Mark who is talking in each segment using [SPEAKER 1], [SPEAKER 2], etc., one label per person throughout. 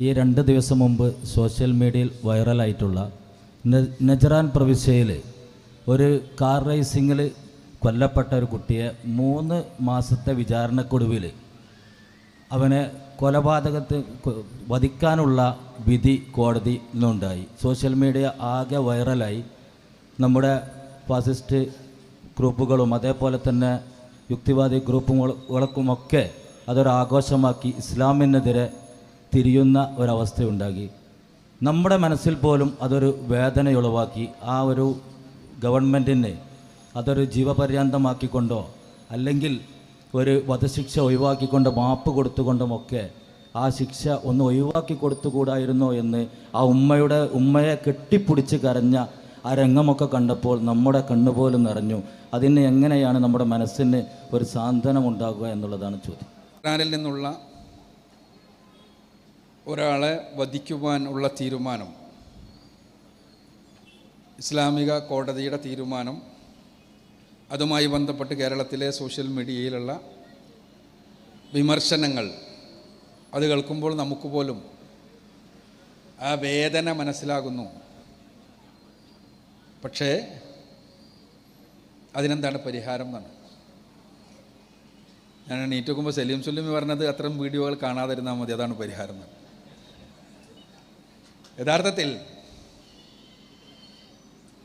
[SPEAKER 1] ഈ രണ്ട് ദിവസം മുമ്പ് സോഷ്യൽ മീഡിയയിൽ വൈറലായിട്ടുള്ള നജറാൻ പ്രവിശ്യയിൽ ഒരു കാർ റേസിങ്ങിൽ കൊല്ലപ്പെട്ട ഒരു കുട്ടിയെ മൂന്ന് മാസത്തെ വിചാരണക്കൊടുവിൽ അവനെ കൊലപാതകത്തെ വധിക്കാനുള്ള വിധി കോടതി നിന്നുണ്ടായി സോഷ്യൽ മീഡിയ ആകെ വൈറലായി. നമ്മുടെ ഫാസിസ്റ്റ് ഗ്രൂപ്പുകളും അതേപോലെ തന്നെ യുക്തിവാദി ഗ്രൂപ്പുകൾക്കുമൊക്കെ അതൊരു ആഘോഷമാക്കി ഇസ്ലാമിനെതിരെ തിരിയുന്ന ഒരവസ്ഥയുണ്ടാക്കി. നമ്മുടെ മനസ്സിൽ പോലും അതൊരു വേദനയുളവാക്കി ആ ഒരു ഗവൺമെന്റിനെ അതൊരു ജീവപര്യന്തമാക്കിക്കൊണ്ടോ അല്ലെങ്കിൽ ഒരു വധശിക്ഷ ഒഴിവാക്കിക്കൊണ്ട് മാപ്പ് കൊടുത്തുകൊണ്ടുമൊക്കെ ആ ശിക്ഷ ഒന്ന് ഒഴിവാക്കി കൊടുത്തുകൂടായിരുന്നോ എന്ന് ആ ഉമ്മയുടെ ഉമ്മയെ കെട്ടിപ്പിടിച്ച് കരഞ്ഞ ആ രംഗമൊക്കെ കണ്ടപ്പോൾ നമ്മുടെ കണ്ണുപോലും നിറഞ്ഞു. അതിന് എങ്ങനെയാണ് നമ്മുടെ മനസ്സിന് ഒരു സാന്ത്വനം ഉണ്ടാകുക എന്നുള്ളതാണ് ചോദ്യം.
[SPEAKER 2] നിന്നുള്ള ഒരാളെ വധിക്കുവാൻ ഉള്ള തീരുമാനം. ഇസ്ലാമിക കോടതിയുടെ തീരുമാനം. അതുമായി ബന്ധപ്പെട്ട് കേരളത്തിലെ സോഷ്യൽ മീഡിയയിലുള്ള വിമർശനങ്ങൾ. അത് കേൾക്കുമ്പോൾ നമുക്ക് പോലും ആ വേദന മനസ്സിലാകുന്നു. പക്ഷേ അതിനെന്താണ് പരിഹാരം എന്നാണ്. ഞാൻ എണീറ്റ് നോക്കുമ്പോൾ സലീം സുല്ലിമി പറഞ്ഞത് അത്തരം വീഡിയോകൾ കാണാതിരുന്നാൽ മതി. അതാണ് പരിഹാരം എന്ന്. യഥാർത്ഥത്തിൽ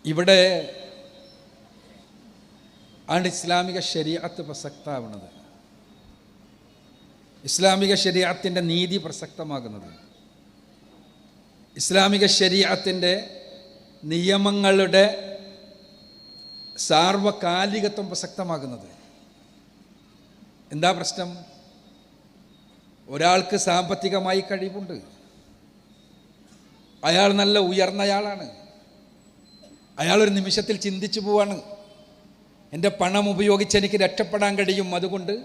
[SPEAKER 2] ഇവിടെ ആണ് ഇസ്ലാമിക ശരീഅത്ത് പ്രസക്തമാവുന്നത് ഇസ്ലാമിക ശരീഅത്തിന്റെ നീതി പ്രസക്തമാകുന്നത്. ഇസ്ലാമിക ശരീഅത്തിന്റെ നിയമങ്ങളുടെ സാർവകാലികത്വം പ്രസക്തമാകുന്നത്. എന്താ പ്രശ്നം? ഒരാൾക്ക് സാമ്പത്തികമായി കഴിവുണ്ട്. അയാൾ നല്ല ഉയർന്നയാളാണ്. അയാൾ ഒരു നിമിഷത്തിൽ ചിന്തിച്ചു പോവാണ്. എന്റെ പണം ഉപയോഗിച്ച് എനിക്ക് രക്ഷപ്പെടാൻ കഴിയും. അതുകൊണ്ട്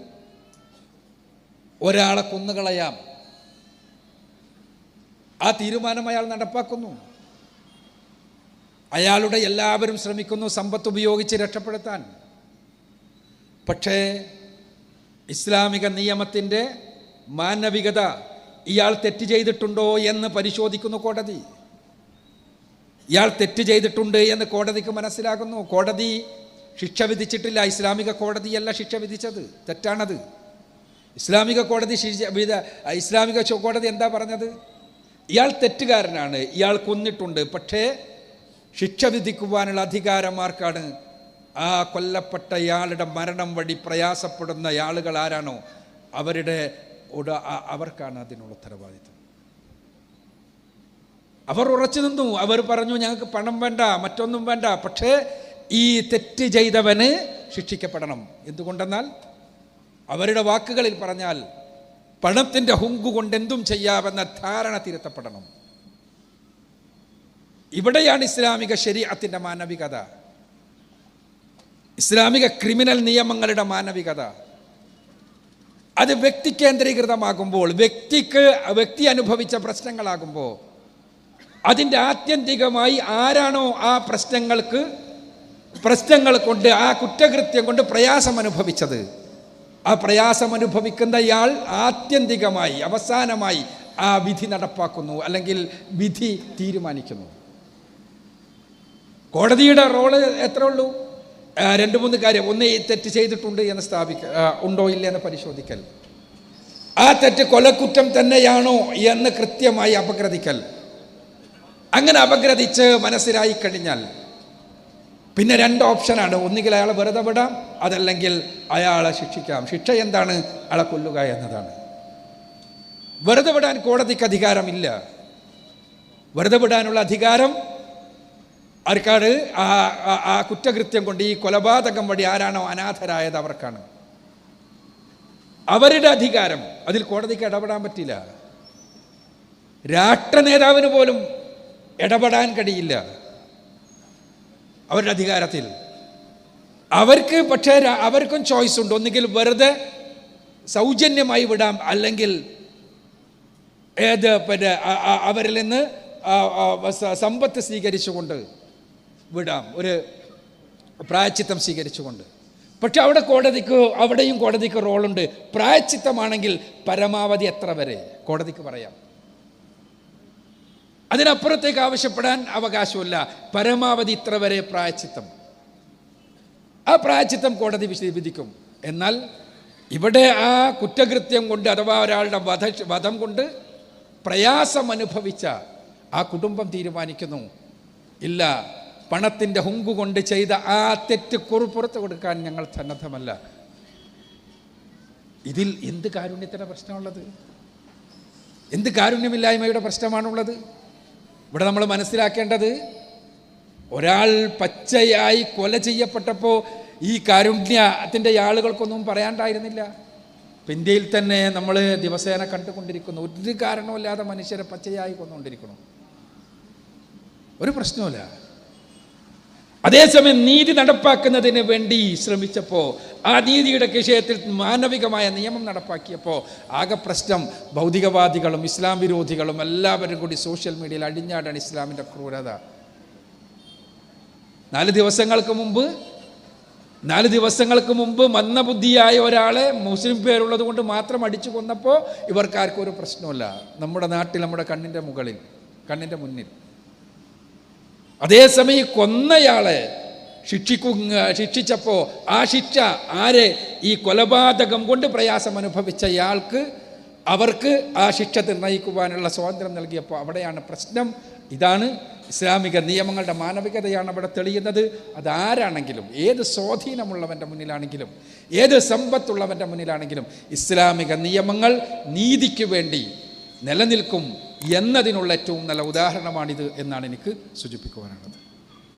[SPEAKER 2] ഒരാളെ കൊന്നുകളയാം. ആ തീരുമാനം അയാൾ നടപ്പാക്കുന്നു. അയാളുടെ എല്ലാവരും ശ്രമിക്കുന്നു സമ്പത്ത് ഉപയോഗിച്ച് രക്ഷപ്പെടുത്താൻ. പക്ഷേ ഇസ്ലാമിക നിയമത്തിന്റെ മാനവികത ഇയാൾ തെറ്റ് ചെയ്തിട്ടുണ്ടോ എന്ന് പരിശോധിക്കുന്നു കോടതി. ഇയാൾ തെറ്റ് ചെയ്തിട്ടുണ്ട് എന്ന് കോടതിക്ക് മനസ്സിലാകുന്നു. കോടതി ശിക്ഷ വിധിച്ചിട്ടില്ല. ഇസ്ലാമിക കോടതിയല്ല ശിക്ഷ വിധിച്ചത്. തെറ്റാണത്. ഇസ്ലാമിക കോടതി ശിക്ഷ വിധ ഇസ്ലാമിക കോടതി എന്താ പറഞ്ഞത്? ഇയാൾ തെറ്റുകാരനാണ്. ഇയാൾ കൊന്നിട്ടുണ്ട്. പക്ഷേ ശിക്ഷ വിധിക്കുവാനുള്ള അധികാരമാർക്കാണ് ആ കൊല്ലപ്പെട്ട ഇയാളുടെ മരണം വഴി പ്രയാസപ്പെടുന്ന ആളുകൾ ആരാണോ? അവരുടെ അവർക്കാണ് അതിനുള്ള ഉത്തരവാദിത്വം. അവർ ഉറച്ചു നിന്നു. അവർ പറഞ്ഞു ഞങ്ങൾക്ക് പണം വേണ്ട മറ്റൊന്നും വേണ്ട. പക്ഷേ ഈ തെറ്റ് ചെയ്തവന് ശിക്ഷിക്കപ്പെടണം. എന്തുകൊണ്ടെന്നാൽ അവരുടെ വാക്കുകളിൽ പറഞ്ഞാൽ പണത്തിന്റെ ഹുങ്കു കൊണ്ട് എന്തും ചെയ്യാമെന്ന ധാരണ തിരുത്തപ്പെടണം. ഇവിടെയാണ് ഇസ്ലാമിക ശരീരത്തിന്റെ മാനവികത. ഇസ്ലാമിക ക്രിമിനൽ നിയമങ്ങളുടെ മാനവികത. അത് വ്യക്തി കേന്ദ്രീകൃതമാകുമ്പോൾ വ്യക്തിക്ക് വ്യക്തി അനുഭവിച്ച പ്രശ്നങ്ങളാകുമ്പോൾ അതിന്റെ ആത്യന്തികമായി ആരാണോ ആ പ്രശ്നങ്ങൾക്ക് പ്രശ്നങ്ങൾ കൊണ്ട് ആ കുറ്റകൃത്യം കൊണ്ട് പ്രയാസം അനുഭവിച്ചത്. ആ പ്രയാസം അനുഭവിക്കുന്ന ഇയാൾ ആത്യന്തികമായി അവസാനമായി ആ വിധി നടപ്പാക്കുന്നു അല്ലെങ്കിൽ വിധി തീരുമാനിക്കുന്നു. കോടതിയുടെ റോൾ എത്ര ഉള്ളൂ രണ്ട് മൂന്ന് കാര്യം. ഒന്ന് ഈ തെറ്റ് ചെയ്തിട്ടുണ്ട് എന്ന് സ്ഥാപിക്ക ഉണ്ടോ ഇല്ല എന്ന് പരിശോധിക്കൽ. ആ തെറ്റ് കൊലക്കുറ്റം തന്നെയാണോ എന്ന് കൃത്യമായി അപഗ്രഥിക്കൽ. അങ്ങനെ അപഗ്രഥിച്ച് മനസ്സിലായി കഴിഞ്ഞാൽ പിന്നെ രണ്ട് ഓപ്ഷനാണ്. ഒന്നുകിൽ അയാളെ വെറുതെ വിടാം അതല്ലെങ്കിൽ അയാളെ ശിക്ഷിക്കാം. ശിക്ഷ എന്താണ്? അയാളെ കൊല്ലുക എന്നതാണ്. വെറുതെ വിടാൻ കോടതിക്ക് അധികാരമില്ല. വെറുതെ വിടാനുള്ള അധികാരം ആർക്കാണ് ആ ആ- കുറ്റകൃത്യം കൊണ്ട് ഈ കൊലപാതകം വഴി ആരാണോ അനാഥരായത് അവർക്കാണ്. അവരുടെ അധികാരം അതിൽ കോടതിക്ക് ഇടപെടാൻ പറ്റില്ല. രാഷ്ട്ര നേതാവിന് പോലും ഇടപെടാൻ കഴിയില്ല. അവരുടെ അധികാരത്തിൽ. അവർക്ക് പക്ഷേ അവർക്കും ചോയ്സ് ഉണ്ട്. ഒന്നുകിൽ വെറുതെ സൗജന്യമായി വിടാം അല്ലെങ്കിൽ ഏത് പിന്നെ അവരിൽ നിന്ന് സമ്പത്ത് സ്വീകരിച്ചുകൊണ്ട് വിടാം. ഒരു പ്രായച്ചിത്തം സ്വീകരിച്ചുകൊണ്ട്. പക്ഷെ അവിടെ കോടതിക്ക് അവിടെയും കോടതിക്ക് റോളുണ്ട്. പ്രായച്ചിത്തമാണെങ്കിൽ പരമാവധി എത്ര വരെ? കോടതിക്ക് പറയാം. അതിനപ്പുറത്തേക്ക് ആവശ്യപ്പെടാൻ അവകാശമില്ല പരമാവധി ഇത്ര വരെ പ്രായച്ചിത്തം. ആ പ്രായച്ചിത്തം കോടതി വിധിക്കും. എന്നാൽ ഇവിടെ ആ കുറ്റകൃത്യം കൊണ്ട് അഥവാ ഒരാളുടെ വധ വധം കൊണ്ട് പ്രയാസം അനുഭവിച്ച ആ കുടുംബം തീരുമാനിക്കുന്നു. ഇല്ല. പണത്തിന്റെ ഹുങ്കു കൊണ്ട് ചെയ്ത ആ തെറ്റ് കുറുപ്പുറത്ത് കൊടുക്കാൻ ഞങ്ങൾ സന്നദ്ധമല്ല. ഇതിൽ എന്ത് കാരുണ്യത്തിന്റെ പ്രശ്നമുള്ളത്? എന്ത് കാരുണ്യമില്ലായ്മയുടെ പ്രശ്നമാണുള്ളത്? ഇവിടെ നമ്മൾ മനസ്സിലാക്കേണ്ടത് ഒരാൾ പച്ചയായി കൊല ചെയ്യപ്പെട്ടപ്പോൾ ഈ കാരുണ്യത്തിന്റെ ആളുകൾക്കൊന്നും പറയാണ്ടായിരുന്നില്ല. ഇന്ത്യയിൽ തന്നെ നമ്മൾ ദിവസേന കണ്ടുകൊണ്ടിരിക്കുന്നു. ഒരു കാരണമില്ലാതെ മനുഷ്യരെ പച്ചയായി കൊന്നുകൊണ്ടിരിക്കണം ഒരു പ്രശ്നവുമില്ല. അതേസമയം നീതി നടപ്പാക്കുന്നതിന് വേണ്ടി ശ്രമിച്ചപ്പോൾ ആ നീതിയുടെ വിഷയത്തിൽ മാനവികമായ നിയമം നടപ്പാക്കിയപ്പോൾ ആകെ പ്രശ്നം ഭൗതികവാദികളും ഇസ്ലാം വിരോധികളും എല്ലാവരും കൂടി സോഷ്യൽ മീഡിയയിൽ അടിഞ്ഞാടാണ് ഇസ്ലാമിന്റെ ക്രൂരത. നാല് ദിവസങ്ങൾക്ക് മുമ്പ് നാല് ദിവസങ്ങൾക്ക് മുമ്പ് മന്ദബുദ്ധിയായ ഒരാളെ മുസ്ലിം പേരുള്ളത് കൊണ്ട് മാത്രം അടിച്ചു കൊന്നപ്പോൾ ഇവർക്കാർക്കും ഒരു പ്രശ്നമല്ല നമ്മുടെ നാട്ടിൽ നമ്മുടെ കണ്ണിന്റെ മുകളിൽ കണ്ണിന്റെ മുന്നിൽ. അതേസമയം ഈ കൊന്നയാളെ ശിക്ഷിക്കു ശിക്ഷിച്ചപ്പോൾ ആ ശിക്ഷ ആരെ ഈ കൊലപാതകം കൊണ്ട് പ്രയാസം അനുഭവിച്ചയാൾക്ക് അവർക്ക് ആ ശിക്ഷ നിർണയിക്കുവാനുള്ള സ്വാതന്ത്ര്യം നൽകിയപ്പോൾ അവിടെയാണ് പ്രശ്നം. ഇതാണ് ഇസ്ലാമിക നിയമങ്ങളുടെ മാനവികതയാണ് അവിടെ തെളിയുന്നത്. അതാരാണെങ്കിലും ഏത് സ്വാധീനമുള്ളവന്റെ മുന്നിലാണെങ്കിലും ഏത് സമ്പത്തുള്ളവന്റെ മുന്നിലാണെങ്കിലും ഇസ്ലാമിക നിയമങ്ങൾ നീതിക്ക് വേണ്ടി നിലനിൽക്കും. എന്നതിനുള്ള ഏറ്റവും നല്ല ഉദാഹരണമാണിത് എന്നാണ് എനിക്ക് സൂചിപ്പിക്കുവാനുള്ളത്.